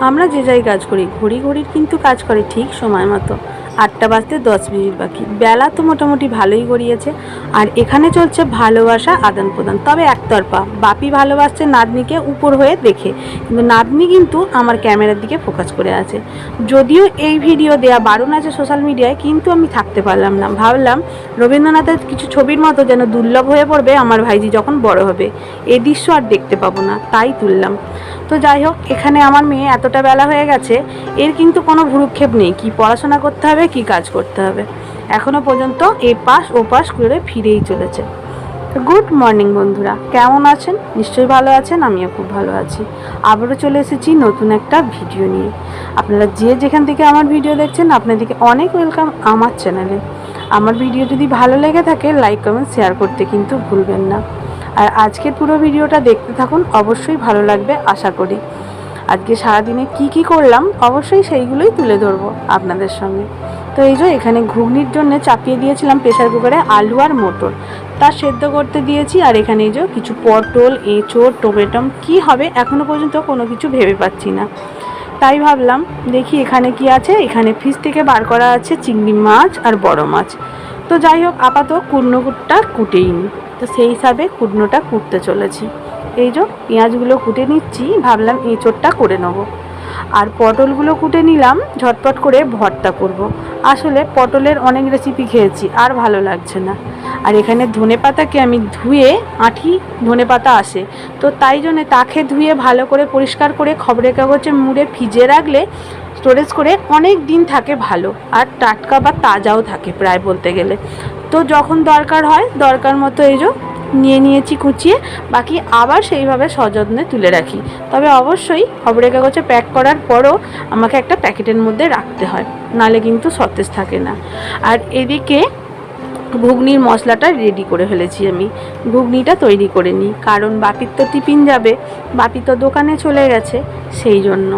আমরা যে যাই কাজ করি, ঘড়ি ঘড়ির কিন্তু কাজ করে ঠিক সময় মতো। আটটা বাজতে দশ মিনিট বাকি। বেলা তো মোটামুটি ভালোই গড়িয়েছে। আর এখানে চলছে ভালোবাসা আদান প্রদান। তবে একতরফা। বাপি ভালোবাসছে নাতনিকে উপর হয়ে দেখে। কিন্তু নাতনি কিন্তু আমার ক্যামেরার দিকে ফোকাস করে আছে। যদিও এই ভিডিও দেয়া বারণ আছে সোশ্যাল মিডিয়ায়, কিন্তু আমি থাকতে পারলাম না। ভাবলাম রবীন্দ্রনাথের কিছু ছবির মতো যেন দুর্লভ হয়ে পড়বে আমার ভাইজি যখন বড় হবে। এই দৃশ্য আর দেখতে পাবো না। তাই তুললাম। তো যাই হোক, এখানে আমার মেয়ে এতটা বেলা হয়ে গেছে, এর কিন্তু কোনো ভুরুক্ষেপ নেই। কি পড়াশোনা করতে হবে, কি কাজ করতে হবে। এখনও পর্যন্ত এ পাশ, ও পাশ করে ফিরেই চলেছে। গুড মর্নিং বন্ধুরা, কেমন আছেন? নিশ্চয়ই ভালো আছেন, আমিও খুব ভালো আছি। আবারও চলে এসেছি নতুন একটা ভিডিও নিয়ে। আপনারা যে যেখান থেকে আমার ভিডিও দেখছেন, আপনাদেরকে অনেক ওয়েলকাম আমার চ্যানেলে। আমার ভিডিও যদি ভালো লেগে থাকে, লাইক, কমেন্ট, শেয়ার করতে কিন্তু ভুলবেন না। আর আজকের পুরো ভিডিওটা দেখতে থাকুন, অবশ্যই ভালো লাগবে, আশা করি। আজকে সারাদিনে কি কি করলাম, অবশ্যই সেইগুলোই তুলে ধরবো আপনাদের সঙ্গে। তো এই যে এখানে ঘুগনির জন্য চাপিয়ে দিয়েছিলাম প্রেসার কুকারে আলু আর মটর। তা সেদ্ধ করতে দিয়েছি, আর এখানে এই যে কিছু পটল, এঁচোড়, টমেটম, কি হবে এখনও পর্যন্ত কোনো কিছু ভেবে পাচ্ছি না। তাই ভাবলাম, দেখি এখানে কি আছে। এখানে ফ্রিজ থেকে বার করা আছে চিংড়ি মাছ আর বড় মাছ। তো যাই হোক, আপাতত কুটনোটা কুটেই নি তো সেই হিসাবে কুটনোটা কুটতে চলেছি। এই যে পেঁয়াজগুলো কুটে নিচ্ছি, ভাবলাম এঁচোড়টা করে নেব। আর পটলগুলো কুটে নিলাম, ঝটপট করে ভর্তা করব। আসলে পটলের অনেক রেসিপি খেয়েছি, আর ভালো লাগছে না। আর এখানে ধনে পাতাকে আমি ধুয়ে, আঁঠি ধনে পাতা আসে। তো তাই জন্যে তাকে ধুয়ে ভালো করে পরিষ্কার করে খবরের কাগজে মুড়ে ভিজে রাখলে স্টোরেজ করে অনেক দিন থাকে ভালো। আর টাটকা বা তাজাও থাকে প্রায় বলতে গেলে। তো যখন দরকার হয়, দরকার মতো যে নিয়ে নিয়েছি, কুচিয়ে, বাকি আবার সেইভাবে সযত্নে তুলে রাখি। তবে অবশ্যই খবরের কাগজে প্যাক করার পরও আমাকে একটা প্যাকেটের মধ্যে রাখতে হয়, নালে কিন্তু সতেজ থাকে না। আর এদিকে ঘুগনির মশলাটা রেডি করে ফেলেছি আমি। ঘুগনিটা তৈরি করে নিই, কারণ বাপির তো টিফিন যাবে বাপি তো দোকানে চলে গেছে, সেই জন্য।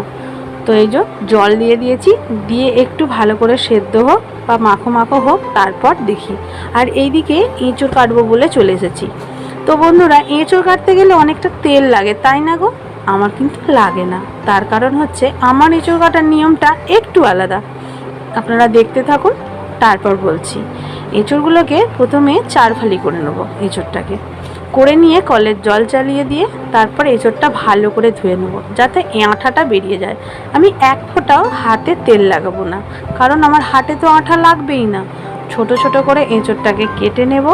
তো এই যে জল দিয়ে দিয়েছি, দিয়ে একটু ভালো করে সেদ্ধ হোক বা মাখো মাখো হোক, তারপর দেখি। আর এইদিকে এঁচোড় কাটবো বলে চলে এসেছি। তো বন্ধুরা, এঁচোড় কাটতে গেলে অনেকটা তেল লাগে, তাই না গো? আমার কিন্তু লাগে না। তার কারণ হচ্ছে আমার এঁচোড় কাটার নিয়মটা একটু আলাদা। আপনারা দেখতে থাকুন, তারপর বলছি। এঁচোড়গুলোকে প্রথমে চার ফালি করে নেব, এঁচোড়টাকে। করে নিয়ে কলের জল চালিয়ে দিয়ে তারপর এঁচোড়টা ভালো করে ধুয়ে নেব, যাতে আঠাটা বেরিয়ে যায়। আমি এক ফোঁটাও হাতে তেল লাগাবো না, কারণ আমার হাতে তো আঠা লাগবেই না। ছোট ছোট করে এঁচোড়টাকে কেটে নেব।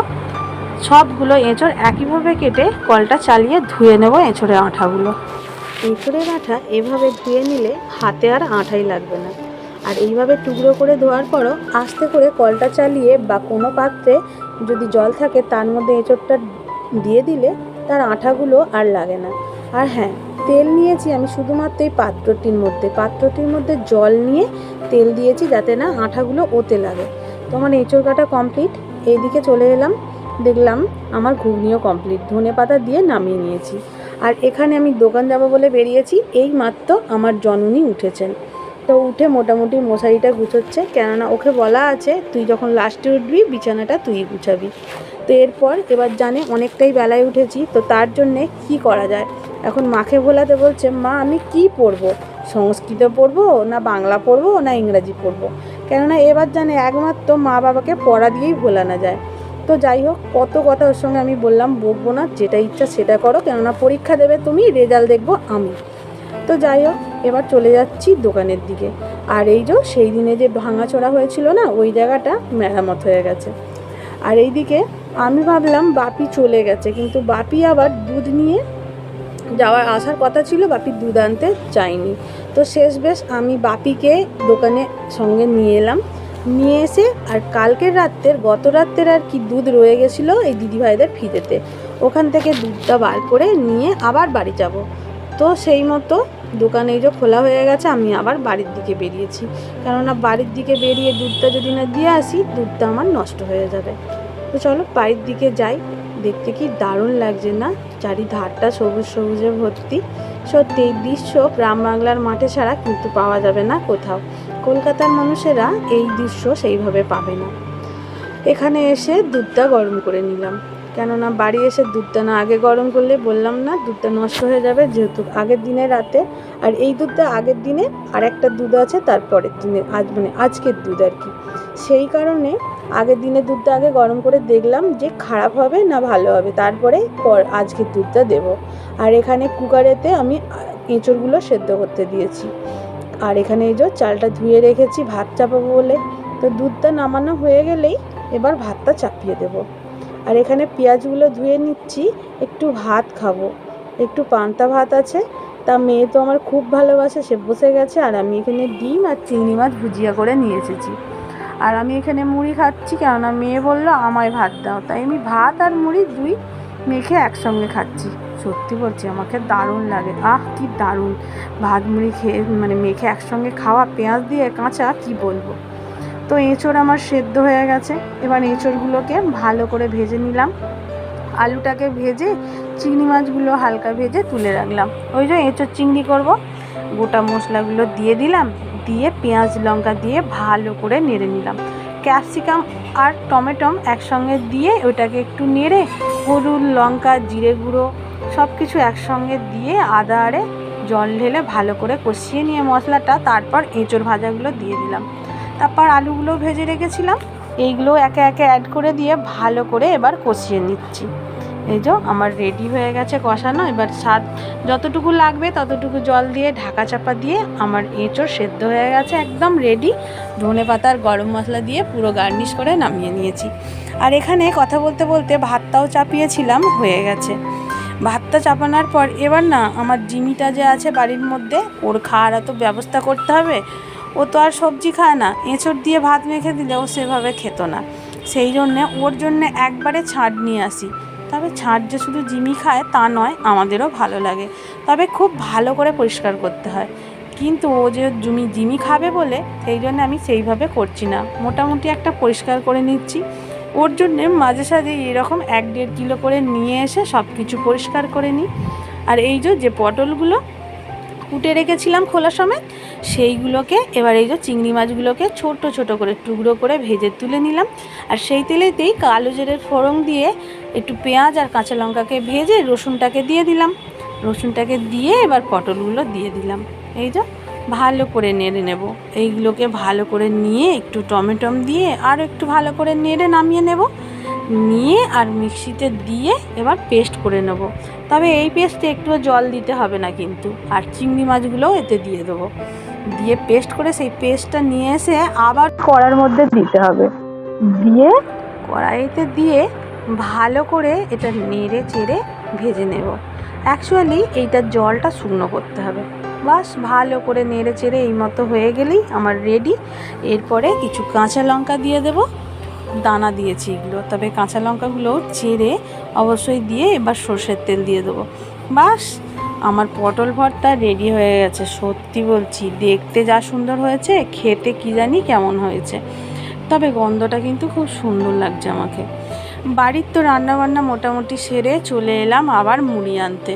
সবগুলো এঁচোড় একইভাবে কেটে কলটা চালিয়ে ধুয়ে নেব এঁচোড়ের আঠাগুলো। এঁচোড়ের আঠা এভাবে ধুয়ে নিলে হাতে আর আঠাই লাগবে না। আর এইভাবে টুকরো করে ধোয়ার পরও আস্তে করে কলটা চালিয়ে বা কোনো পাত্রে যদি জল থাকে, তার মধ্যে এঁচোড়টা দিয়ে দিলে তার আঠাগুলো আর লাগে না। আর হ্যাঁ তেল নিয়েছি আমি শুধুমাত্র এই পাত্রটির মধ্যে। পাত্রটির মধ্যে জল নিয়ে তেল দিয়েছি যাতে না আঠাগুলো ওতে লাগে। তো আমার এঁচোড় কাটা কমপ্লিট এইদিকে চলে এলাম। দেখলাম আমার ঘুগনিও কমপ্লিট ধনে পাতা দিয়ে নামিয়ে নিয়েছি। আর এখানে আমি দোকান যাব বলে বেরিয়েছি। এই মাত্র আমার জননী উঠেছেন। তো উঠে মোটামুটি মশারিটা গুছোচ্ছে। কেননা ওকে বলা আছে, তুই যখন লাস্টে উঠবি, বিছানাটা তুই গুছাবি। তো এরপর এবার জানে অনেকটাই বেলায় উঠেছি, তো তার জন্যে কি করা যায়? এখন মাকে ভোলাতে বলছে, মা, আমি কি পড়ব? সংস্কৃত পড়ব না বাংলা পড়ব না ইংরাজি পড়ব? কেননা এবার জানে একমাত্র মা বাবাকে পড়া দিয়েই ভোলানো যায়। তো যাই হোক, কত কথা ওর সঙ্গে আমি বললাম, বকবো না, যেটা ইচ্ছা সেটা করো, কেননা পরীক্ষা দেবে তুমি, রেজাল্ট দেখব আমি। তো যাই হোক, এবার চলে যাচ্ছি দোকানের দিকে। আর এই যে সেই দিনে যে ভাঙাচোরা হয়েছিল না, ওই জায়গাটা মেরামত হয়ে গেছে। আর এইদিকে আমি ভাবলাম বাপি চলে গেছে, কিন্তু বাপি আবার দুধ নিয়ে যাওয়ার আসার কথা ছিল, বাপি দুধ আনতে চাইনি তো শেষ বেশ আমি বাপিকে দোকানে সঙ্গে নিয়ে এলাম। নিয়ে এসে আর কালকের রাত্রের, গত রাত্রের আর কি দুধ রয়ে গেছিল এই দিদিভাইদের ফিতেতে ওখান থেকে দুধটা বার করে নিয়ে আবার বাড়ি যাব। তো সেই মতো দোকানে এই যে খোলা হয়ে গেছে, আমি আবার বাড়ির দিকে বেরিয়েছি। কেননা বাড়ির দিকে বেরিয়ে দুধটা যদি না দিয়ে আসি, দুধটা আমার নষ্ট হয়ে যাবে। তো চলো বাড়ির দিকে যাই। দেখতে কি দারুণ লাগছে না? চারিধারটা সবুজ সবুজে ভর্তি। সত্যি এই দৃশ্য গ্রাম বাংলার মাঠে ছাড়া কিন্তু পাওয়া যাবে না কোথাও। কলকাতার মানুষেরা এই দৃশ্য সেইভাবে পাবে না। এখানে এসে দুধটা গরম করে নিলাম। কেননা বাড়ি এসে দুধটা না, আগে গরম করলে বললাম না, দুধটা নষ্ট হয়ে যাবে যেহেতু আগের দিনে রাতে। আর এই দুধটা আগের দিনে আর একটা দুধ আছে তারপরের দিনে, আজ মানে আজকের দুধ আর কি। সেই কারণে আগের দিনে দুধটা আগে গরম করে দেখলাম যে খারাপ হবে না ভালো হবে, তারপরে পর আজকের দুধটা দেব। আর এখানে কুকারেতে আমি এঁচড়গুলো সেদ্ধ করতে দিয়েছি। আর এখানে এই যে চালটা ধুয়ে রেখেছি, ভাত চাপাবো বলে। তো দুধটা নামানো হয়ে গেলেই এবার ভাতটা চাপিয়ে দেব। আর এখানে পেঁয়াজগুলো ধুয়ে নিচ্ছি, একটু ভাত খাব। একটু পান্তা ভাত আছে, তা মেয়ে তো আমার খুব ভালোবাসে, সে বসে গেছে, আর আমি এখানে ডিম আর চিংড়ি মাছ ভুজিয়া করে নিয়ে এসেছি। আর আমি এখানে মুড়ি খাচ্ছি, কেননা মেয়ে বলল আমায় ভাত দাও। তাই আমি ভাত আর মুড়ি দুই মেখে একসঙ্গে খাচ্ছি। সত্যি বলছি, আমাকে দারুণ লাগে। আহ, কি দারুণ! ভাত মুড়ি খেয়ে মানে মেখে একসঙ্গে খাওয়া, পেঁয়াজ দিয়ে কাঁচা, কি বলব? তো এঁচড় আমার সেদ্ধ হয়ে গেছে। এবার এঁচড়গুলোকে ভালো করে ভেজে নিলাম। আলুটাকে ভেজে, চিংড়ি মাছগুলো হালকা ভেজে তুলে রাখলাম। ওই যে এঁচড় চিংড়ি করব, গোটা মশলাগুলো দিয়ে দিলাম, দিয়ে পেঁয়াজ, লঙ্কা দিয়ে ভালো করে নেড়ে নিলাম। ক্যাপসিকাম আর টমেটম একসঙ্গে দিয়ে ওটাকে একটু নেড়ে, হলুদ, লঙ্কা, জিরে গুঁড়ো সব কিছু একসঙ্গে দিয়ে আদা আরে জল ঢেলে ভালো করে কষিয়ে নিয়ে মশলাটা, তারপর এঁচড় ভাজাগুলো দিয়ে দিলাম। তারপর আলুগুলো ভেজে রেখেছিলাম। এইগুলো একে একে অ্যাড করে দিয়ে ভালো করে এবার কষিয়ে নিচ্ছি। এই যে আমার রেডি হয়ে গেছে কষানো। এবার স্বাদ যতটুকু লাগবে ততটুকু জল দিয়ে ঢাকা চাপা দিয়ে আমার এঁচড় সেদ্ধ হয়ে গেছে, একদম রেডি ধনে পাতার গরম মশলা দিয়ে পুরো গার্নিশ করে নামিয়ে নিয়েছি। আর এখানে কথা বলতে বলতে ভাতটাও চাপিয়েছিলাম, হয়ে গেছে। ভাতটা চাপানোর পর এবার না আমার জিমিটা যে আছে বাড়ির মধ্যে, ওর খাওয়ার তো ব্যবস্থা করতে হবে ও তো আর সবজি খায় না। এঁচড় দিয়ে ভাত মেখে দিলে ও সেভাবে খেত না। সেই জন্যে ওর জন্যে একবারে ছাড় নিয়ে আসি। তবে ছাড় যে শুধু জিমি খায় তা নয়, আমাদেরও ভালো লাগে। তবে খুব ভালো করে পরিষ্কার করতে হয়। কিন্তু ও যে জমি জিমি খাবে বলে, সেই জন্য আমি সেইভাবে করছি না। মোটামুটি একটা পরিষ্কার করে নিচ্ছি। ওর জন্যে মাঝে সাঝে এরকম এক দেড় কিলো করে নিয়ে এসে সব কিছু পরিষ্কার করে নিই। আর এই যে পটলগুলো কুটে রেখেছিলাম খোলা সমেত, সেইগুলোকে এবার এই যে চিংড়ি মাছগুলোকে ছোট ছোট করে, টুকরো করে ভেজে তুলে নিলাম। আর সেই তেলেতেই কালো জিরের ফোড়ন দিয়ে একটু পেঁয়াজ আর কাঁচা লঙ্কাকে ভেজে রসুনটাকে দিয়ে দিলাম। রসুনটাকে দিয়ে এবার পটলগুলো দিয়ে দিলাম। এই যে ভালো করে নেড়ে নেব। এইগুলোকে ভালো করে নিয়ে একটু টমেটম দিয়ে আর একটু ভালো করে নেড়ে নামিয়ে নেব। নিয়ে আর মিক্সিতে দিয়ে এবার পেস্ট করে নেব। তবে এই পেস্টে একটু জল দিতে হবে না কিন্তু, আর চিংড়ি মাছগুলোও এতে দিয়ে দেবো। দিয়ে পেস্ট করে সেই পেস্টটা নিয়ে এসে আবার কড়ার মধ্যে দিতে হবে। দিয়ে কড়াইতে দিয়ে ভালো করে এটা নেড়ে চেড়ে ভেজে নেব। অ্যাকচুয়ালি এইটার জলটা শুকনো করতে হবে। বাস ভালো করে নেড়ে চেড়ে এই মতো হয়ে গেলেই আমার রেডি এরপরে কিছু কাঁচা লঙ্কা দিয়ে দেবো। দানা দিয়েছি এগুলো। তবে কাঁচা লঙ্কাগুলো চেড়ে অবশ্যই দিয়ে এবার সর্ষের তেল দিয়ে দেবো। বাস, আমার পটল ভর্তা রেডি হয়ে গেছে। সত্যি বলছি, দেখতে যা সুন্দর হয়েছে, খেতে কি জানি কেমন হয়েছে। তবে গন্ধটা কিন্তু খুব সুন্দর লাগছে আমাকে। বাড়ির তো রান্নাবান্না মোটামুটি সেরে চলে এলাম আবার মুড়ি আনতে।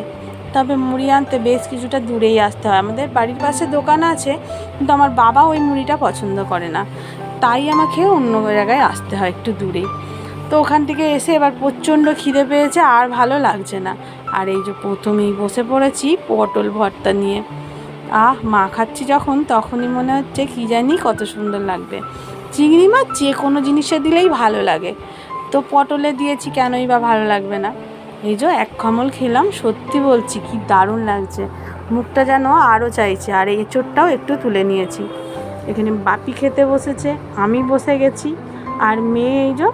তবে মুড়ি আনতে বেশ কিছুটা দূরেই আসতে হয়। আমাদের বাড়ির পাশে দোকান আছে, কিন্তু আমার বাবা ওই মুড়িটা পছন্দ করে না। তাই আমাকে অন্য জায়গায় আসতে হয় একটু দূরেই তো ওখান থেকে এসে এবার প্রচণ্ড খিদে পেয়েছে, আর ভালো লাগছে না। আর এই যে প্রথমেই বসে পড়েছি পটল ভর্তা নিয়ে। আহ, মা খাচ্ছি যখন, তখনই মনে হচ্ছে কী জানি কত সুন্দর লাগবে। চিংড়ি মাছ যে কোনো জিনিসে দিলেই ভালো লাগে। তো পটলে দিয়েছি, কেনই বা ভালো লাগবে না। এই যে এক কমল খেলাম, সত্যি বলছি কি দারুণ লাগছে। মুখটা যেন আরও চাইছে, আর এই চোটটাও একটু তুলে নিয়েছি। এখানে বাপি খেতে বসেছে, আমি বসে গেছি, আর মেয়ে এই যে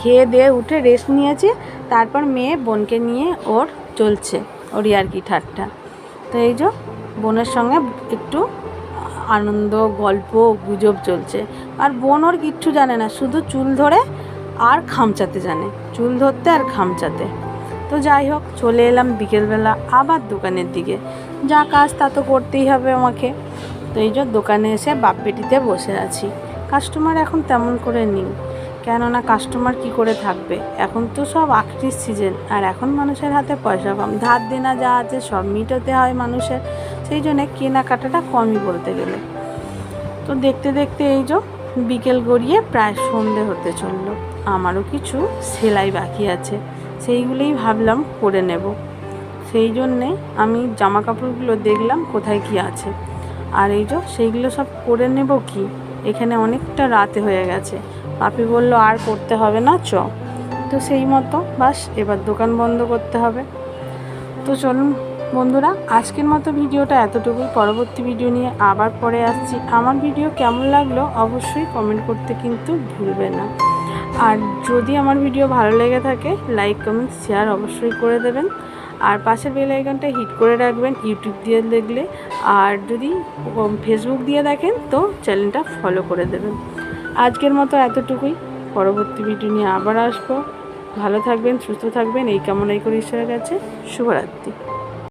খেয়ে দিয়ে উঠে রেস্ট নিয়েছে, তারপর মেয়ে বোনকে নিয়ে ওর চলছে, ওর আর কি ঠাট্টা। তো এই যে বোনের সঙ্গে একটু আনন্দ, গল্প, গুজব চলছে। আর বোন ওর কিচ্ছু জানে না, শুধু চুল ধরে আর খামচাতে জানে, চুল ধরতে আর খামচাতে। তো যাই হোক, চলে এলাম বিকেলবেলা আবার দোকানের দিকে। যা কাজ তা তো করতেই হবে আমাকে। তো দোকানে এসে বাপ বেটিতে বসে আছি। কাস্টমার এখন তেমন করে নেই। কেননা কাস্টমার কি করে থাকবে? এখন তো সব আখরির সিজন আর এখন মানুষের হাতে পয়সা কম। ধার দেনা যা আছে সব মিটাতে হয় মানুষের। সেই জন্যে কেনাকাটাটা কমই বলতে গেলে। তো দেখতে দেখতে এই যে বিকেল গড়িয়ে প্রায় সন্ধে হতে চলল। আমারও কিছু সেলাই বাকি আছে। সেইগুলোই ভাবলাম করে নেব। সেই জন্যে আমি জামা কাপড়গুলো দেখলাম কোথায় কি আছে। আর এই যে সেইগুলো সব করে নেব কি? এখানে অনেকটা রাতে হয়ে গেছে। পাপি বলল, আর করতে হবে না, চ। তো সেই মতো বাস, এবার দোকান বন্ধ করতে হবে। তো চলুন বন্ধুরা, আজকের মতো ভিডিওটা এতটুকুই। পরবর্তী ভিডিও নিয়ে আবার পরে আসছি। আমার ভিডিও কেমন লাগল অবশ্যই কমেন্ট করতে কিন্তু ভুলবে না। আর যদি আমার ভিডিও ভালো লেগে থাকে, লাইক, কমেন্ট, শেয়ার অবশ্যই করে দেবেন। আর পাশের বেল আইকনটা হিট করে রাখবেন ইউটিউব দিয়ে দেখলে। আর যদি ফেসবুক দিয়ে দেখেন, তো চ্যানেলটা ফলো করে দেবেন। আজকের মতো এতটুকুই। পরবর্তী ভিডিও নিয়ে আবার আসব। ভালো থাকবেন, সুস্থ থাকবেন। এই কামনাই করে ঈশ্বরের কাছে। শুভরাত্রি।